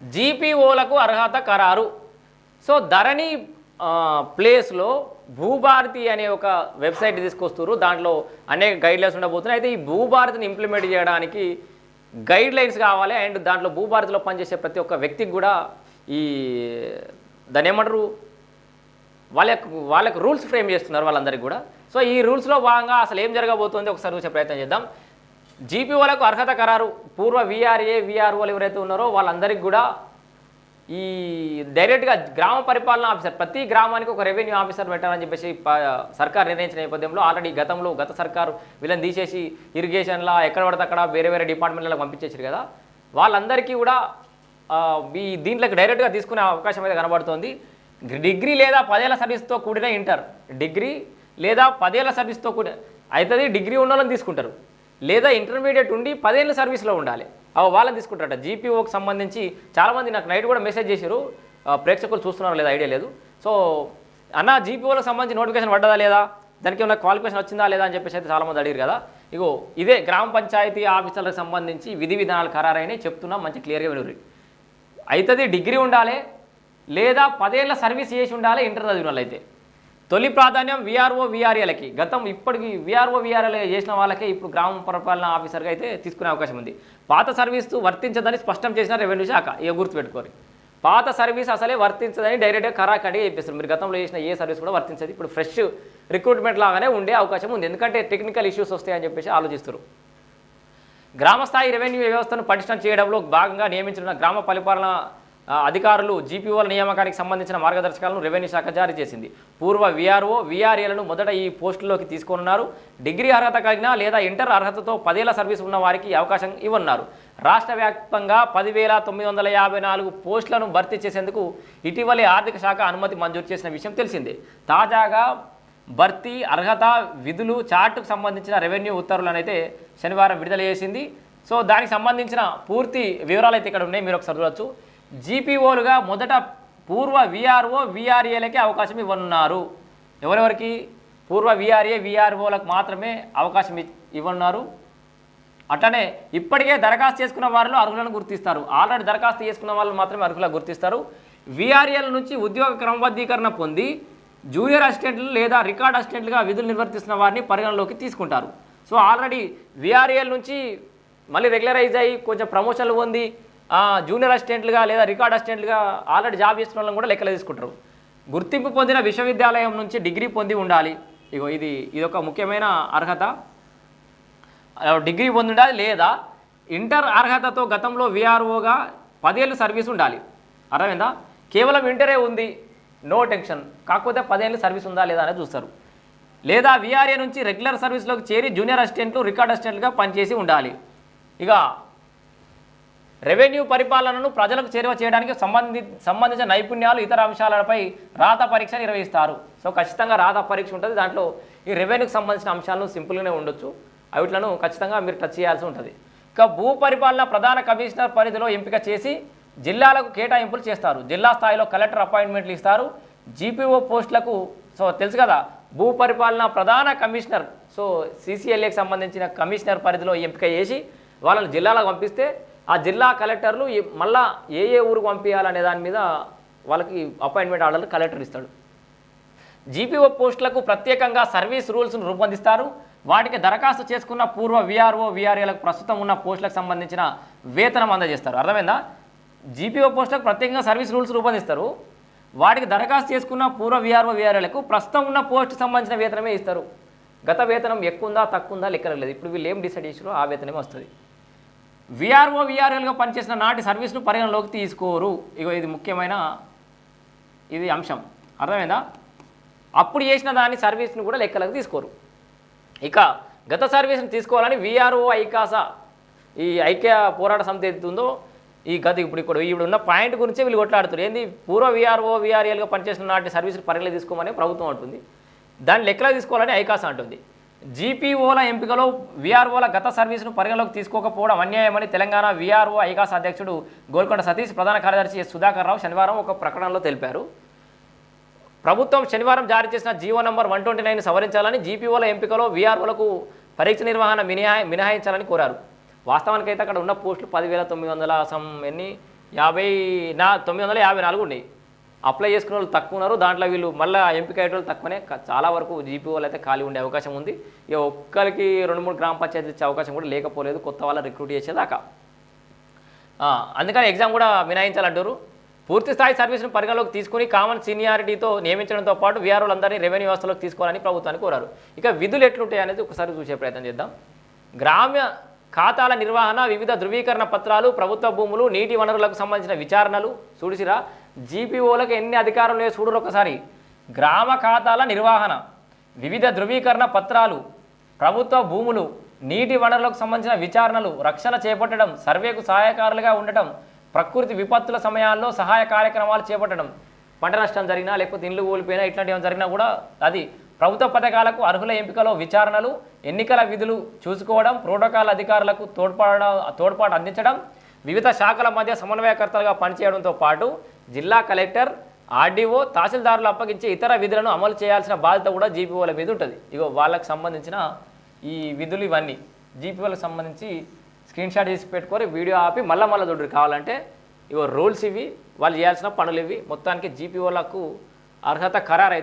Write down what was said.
జీపీఓలకు అర్హత ఖరారు సో ధరణి ప్లేస్లో భూభారతి అనే ఒక వెబ్సైట్ తీసుకొస్తారు దాంట్లో అనేక గైడ్ లైన్స్ ఉండబోతున్నాయి. అయితే ఈ భూభారతిని ఇంప్లిమెంట్ చేయడానికి గైడ్ లైన్స్ కావాలి. అండ్ దాంట్లో భూభారతిలో పనిచేసే ప్రతి ఒక్క వ్యక్తికి కూడా ఈ దాని ఏమంటారు వాళ్ళకు వాళ్ళకు రూల్స్ ఫ్రేమ్ చేస్తున్నారు వాళ్ళందరికీ కూడా. సో ఈ రూల్స్లో భాగంగా అసలు ఏం జరగబోతుంది ఒకసారి చూసే ప్రయత్నం చేద్దాం. జీపీ వాళ్ళకు అర్హత ఖరారు పూర్వ విఆర్ఏ విఆర్ఓలు ఎవరైతే ఉన్నారో వాళ్ళందరికీ కూడా ఈ డైరెక్ట్గా గ్రామ పరిపాలన ఆఫీసర్ ప్రతి గ్రామానికి ఒక రెవెన్యూ ఆఫీసర్ పెట్టాలని చెప్పేసి సర్కార్ నిర్ణయించిన నేపథ్యంలో ఆల్రెడీ గతంలో గత సర్కారు వీళ్ళని తీసేసి ఇరిగేషన్లా ఎక్కడ పడితే అక్కడ వేరే వేరే డిపార్ట్మెంట్లకు పంపించేసారు కదా. వాళ్ళందరికీ కూడా ఈ దీంట్లోకి డైరెక్ట్గా తీసుకునే అవకాశం అయితే కనబడుతోంది. డిగ్రీ లేదా పదేళ్ళ సర్వీస్తో కూడిన ఇంటర్. డిగ్రీ లేదా పదేళ్ళ సర్వీస్తో కూడిన అవుతుంది డిగ్రీ ఉన్న వాళ్ళని తీసుకుంటారు. లేదా ఇంటర్మీడియట్ ఉండి పదేళ్ళ సర్వీస్లో ఉండాలి. అవి వాళ్ళని తీసుకుంటారట. జీపీఓకి సంబంధించి చాలామంది నాకు నైట్ కూడా మెసేజ్ చేశారు. ప్రేక్షకులు చూస్తున్నారో లేదా ఐడియా లేదు. సో అన్న జీపీఓలకు సంబంధించి నోటిఫికేషన్ పడ్డదా లేదా? దానికి ఏమైనా క్వాలిఫికేషన్ వచ్చిందా లేదా అని చెప్పేసి అయితే చాలామంది అడిగారు కదా. ఇగో ఇదే గ్రామ పంచాయతీ ఆఫీసర్లకు సంబంధించి విధి విధానాలు ఖరారైనవి చెప్తున్నా మంచి క్లియర్గా వినరు. అవుతుంది డిగ్రీ ఉండాలి లేదా పదేళ్ళ సర్వీస్ చేసి ఉండాలి ఇంటర్ చదివిన వాళ్ళు అయితే తొలి ప్రాధాన్యం విఆర్ఓ విఆర్ఏలకి గతం ఇప్పటికి విఆర్ఓ విఆర్ఏలు చేసిన వాళ్ళకే ఇప్పుడు గ్రామ పరిపాలన ఆఫీసర్గా అయితే తీసుకునే అవకాశం ఉంది. పాత సర్వీస్ వర్తించదని స్పష్టం చేసిన రెవెన్యూ శాఖ ఇక గుర్తుపెట్టుకోరు పాత సర్వీస్ అసలే వర్తించదని డైరెక్ట్గా కరాకడిగా చెప్పేస్తారు మీరు గతంలో చేసిన ఏ సర్వీస్ కూడా వర్తించదు. ఇప్పుడు ఫ్రెష్ రిక్రూట్మెంట్ లాగానే ఉండే అవకాశం ఉంది. ఎందుకంటే టెక్నికల్ ఇష్యూస్ వస్తాయని చెప్పేసి ఆలోచిస్తారు గ్రామస్థాయి రెవెన్యూ వ్యవస్థను పటిష్టం చేయడంలో భాగంగా నియమించిన గ్రామ పరిపాలన అధికారులు జీపీఓల నియామకానికి సంబంధించిన మార్గదర్శకాలను రెవెన్యూ శాఖ జారీ చేసింది. పూర్వ విఆర్ఓ విఆర్ఏలను మొదట ఈ పోస్టుల్లోకి తీసుకోనున్నారు. డిగ్రీ అర్హత కలిగిన లేదా ఇంటర్ అర్హతతో పదేళ్ళ సర్వీస్ ఉన్న వారికి అవకాశం ఇవ్వనున్నారు. రాష్ట్ర వ్యాప్తంగా పదివేల తొమ్మిది వందల యాభై నాలుగు పోస్టులను భర్తీ చేసేందుకు ఇటీవలే ఆర్థిక శాఖ అనుమతి మంజూరు చేసిన విషయం తెలిసిందే. తాజాగా భర్తీ అర్హత విధులు చార్టుకు సంబంధించిన రెవెన్యూ ఉత్తర్వులను అయితే శనివారం విడుదల చేసింది. సో దానికి సంబంధించిన పూర్తి వివరాలు అయితే ఇక్కడ ఉన్నాయి. మీరు ఒకసారి చూడొచ్చు. జీపీఓలుగా మొదట పూర్వ విఆర్ఓ విఆర్ఏలకే అవకాశం ఇవ్వనున్నారు. ఎవరెవరికి? పూర్వ విఆర్ఏ విఆర్ఓలకు మాత్రమే అవకాశం ఇవ్వనున్నారు. అట్లనే ఇప్పటికే దరఖాస్తు చేసుకున్న వారిలో అర్హులను గుర్తిస్తారు. ఆల్రెడీ దరఖాస్తు చేసుకున్న వాళ్ళు మాత్రమే అర్హులకు గుర్తిస్తారు. విఆర్ఏల నుంచి ఉద్యోగ క్రమబద్ధీకరణ పొంది జూనియర్ అసిస్టెంట్లు లేదా రికార్డ్ అసిస్టెంట్లుగా విధులు నిర్వర్తిస్తున్న వారిని పరిగణలోకి తీసుకుంటారు. సో ఆల్రెడీ విఆర్ఏల నుంచి మళ్ళీ రెగ్యులరైజ్ అయ్యి కొంచెం ప్రమోషన్లు పొంది జూనియర్ అసిస్టెంట్లుగా లేదా రికార్డ్ అసిస్టెంట్లుగా ఆల్రెడీ జాబ్ చేస్తున్న వాళ్ళని కూడా లెక్కలు తీసుకుంటారు. గుర్తింపు పొందిన విశ్వవిద్యాలయం నుంచి డిగ్రీ పొంది ఉండాలి. ఇగో ఇది ఇది ఒక ముఖ్యమైన అర్హత. డిగ్రీ పొంది ఉండాలి లేదా ఇంటర్ అర్హతతో గతంలో విఆర్ఓగా పదేళ్ళు సర్వీస్ ఉండాలి. అర్థమైందా? కేవలం ఇంటరే ఉంది నో టెన్షన్. కాకపోతే పదేళ్ళు సర్వీస్ ఉందా లేదా అనేది చూస్తారు. లేదా విఆర్ఏ నుంచి రెగ్యులర్ సర్వీస్లోకి చేరి జూనియర్ అసిస్టెంట్లు రికార్డ్ అసిస్టెంట్లుగా పనిచేసి ఉండాలి. ఇక రెవెన్యూ పరిపాలనను ప్రజలకు చేరువ చేయడానికి సంబంధి సంబంధించిన నైపుణ్యాలు ఇతర అంశాలపై రాత పరీక్ష నిర్వహిస్తారు. సో ఖచ్చితంగా రాత పరీక్ష ఉంటుంది. దాంట్లో ఈ రెవెన్యూకి సంబంధించిన అంశాలను సింపుల్గానే ఉండొచ్చు. అవిట్లను ఖచ్చితంగా మీరు టచ్ చేయాల్సి ఉంటుంది. ఇక భూ పరిపాలన ప్రధాన కమిషనర్ పరిధిలో ఎంపిక చేసి జిల్లాలకు కేటాయింపులు చేస్తారు. జిల్లా స్థాయిలో కలెక్టర్ అపాయింట్మెంట్లు ఇస్తారు. జీపీఓ పోస్టులకు సో తెలుసు కదా భూ పరిపాలన ప్రధాన కమిషనర్ సో సీసీఎల్ఏకి సంబంధించిన కమిషనర్ పరిధిలో ఎంపిక చేసి వాళ్ళని జిల్లాలకు పంపిస్తే ఆ జిల్లా కలెక్టర్లు మళ్ళా ఏ ఏ ఊరికి పంపించాలనే దాని మీద వాళ్ళకి అపాయింట్మెంట్ ఆర్డర్లు కలెక్టర్ ఇస్తాడు. జీపీఓ పోస్టులకు ప్రత్యేకంగా సర్వీస్ రూల్స్ను రూపొందిస్తారు. వాటికి దరఖాస్తు చేసుకున్న పూర్వ విఆర్ఓ విఆర్ఏలకు ప్రస్తుతం ఉన్న పోస్టులకు సంబంధించిన వేతనం అందజేస్తారు. అర్థమైందా? జీపీఓ పోస్టులకు ప్రత్యేకంగా సర్వీస్ రూల్స్ రూపొందిస్తారు. వాటికి దరఖాస్తు చేసుకున్న పూర్వ విఆర్ఓ విఆర్ఏలకు ప్రస్తుతం ఉన్న పోస్టుకు సంబంధించిన వేతనమే ఇస్తారు. గత వేతనం ఎక్కువ ఉందా తక్కువ ఉందా లెక్కలేదు. ఇప్పుడు వీళ్ళు ఏం డిసైడ్ చేసారో ఆ వేతనమే వస్తుంది. విఆర్ఓ విఆర్ఎల్గా పనిచేసిన నాటి సర్వీస్ను పరిగణలోకి తీసుకోరు. ఇక ఇది ముఖ్యమైన ఇది అంశం. అర్థమైందా? అప్పుడు చేసిన దాని సర్వీస్ను కూడా లెక్కలకు తీసుకోరు. ఇక గత సర్వీస్ని తీసుకోవాలని విఆర్ఓ ఐకాస ఈ ఐక్య పోరాట సమితి ఏదైతే ఉందో ఈ గత ఇప్పుడు ఇక్కడ ఇప్పుడు ఉన్న పాయింట్ గురించే వీళ్ళు కొట్లాడుతారు ఏంది? పూర్వ విఆర్ఓ విఆర్ఎల్గా పనిచేసిన నాటి సర్వీసులు పరిగణలో తీసుకోమని ప్రభుత్వం అంటుంది. దాన్ని లెక్కలో తీసుకోవాలని ఐకాస అంటుంది. జీపీఓల ఎంపికలో విఆర్ఓల గత సర్వీసును పరిగణలోకి తీసుకోకపోవడం అన్యాయమని తెలంగాణ విఆర్ఓ ఐకాస్ అధ్యక్షుడు గోల్కొండ సతీష్ ప్రధాన కార్యదర్శి ఎస్ సుధాకర్ రావు శనివారం ఒక ప్రకటనలో తెలిపారు. ప్రభుత్వం శనివారం జారీ చేసిన GO number one twenty nine సవరించాలని జీపీఓల ఎంపికలో వీఆర్ఓలకు పరీక్ష నిర్వహణ మినహా మినహాయించాలని కోరారు. వాస్తవానికి అయితే అక్కడ ఉన్న పోస్టులు పదివేల తొమ్మిది వందల సమ్ ఎన్ని? యాభై నా తొమ్మిది వందల యాభై నాలుగు ఉన్నాయి. అప్లై చేసుకున్న వాళ్ళు తక్కువ ఉన్నారు. దాంట్లో వీళ్ళు మళ్ళీ ఎంపిక అయ్యే వాళ్ళు తక్కువనే చాలా వరకు జీపీ వాళ్ళు అయితే ఖాళీ ఉండే అవకాశం ఉంది. ఇక ఒక్కరికి రెండు మూడు గ్రామ పంచాయతీలు ఇచ్చే అవకాశం కూడా లేకపోలేదు. కొత్త వాళ్ళు రిక్రూట్ చేసేదాకా. అందుకని ఎగ్జామ్ కూడా మినాయించాలంటారు పూర్తి స్థాయి సర్వీస్ను పరిగణలోకి తీసుకుని కామన్ సీనియారిటీతో నియమించడంతో పాటు వీఆర్ఓలందరినీ రెవెన్యూ వ్యవస్థలోకి తీసుకోవాలని ప్రభుత్వాన్ని కోరారు. ఇక విధులు ఎట్లుంటాయి అనేది ఒకసారి చూసే ప్రయత్నం చేద్దాం. గ్రామ్య ఖాతాల నిర్వహణ వివిధ ధృవీకరణ పత్రాలు ప్రభుత్వ భూములు నీటి వనరులకు సంబంధించిన విచారణలు. చూడిసిరా జీపీఓలకు ఎన్ని అధికారులు లేవు చూడరు ఒకసారి. గ్రామ ఖాతాల నిర్వహణ వివిధ ధృవీకరణ పత్రాలు ప్రభుత్వ భూములు నీటి వనరులకు సంబంధించిన విచారణలు రక్షణ చేపట్టడం సర్వేకు సహాయకారులుగా ఉండటం ప్రకృతి విపత్తుల సమయాల్లో సహాయ కార్యక్రమాలు చేపట్టడం. పంట నష్టం జరిగినా లేకపోతే ఇండ్లు కూలిపోయినా ఇట్లాంటివి ఏమైనా జరిగినా కూడా అది ప్రభుత్వ పథకాలకు అర్హుల ఎంపికలో విచారణలు ఎన్నికల విధులు చూసుకోవడం ప్రోటోకాల్ అధికారులకు తోడ్పడ తోడ్పాటు అందించడం వివిధ శాఖల మధ్య సమన్వయకర్తలుగా పనిచేయడంతో పాటు జిల్లా కలెక్టర్ ఆర్డీఓ తహసీల్దారులు అప్పగించే ఇతర విధులను అమలు చేయాల్సిన బాధ్యత కూడా జీపీఓల మీద ఉంటుంది. ఇగో వాళ్ళకి సంబంధించిన ఈ విధులు ఇవన్నీ. జీపీఓలకు సంబంధించి స్క్రీన్ షాట్ తీసి పెట్టుకొని వీడియో ఆపి మళ్ళీ మళ్ళీ చూడరు కావాలంటే ఇవో రూల్స్ ఇవి వాళ్ళు చేయాల్సిన పనులు ఇవి. మొత్తానికి జీపీఓలకు అర్హత ఖరారు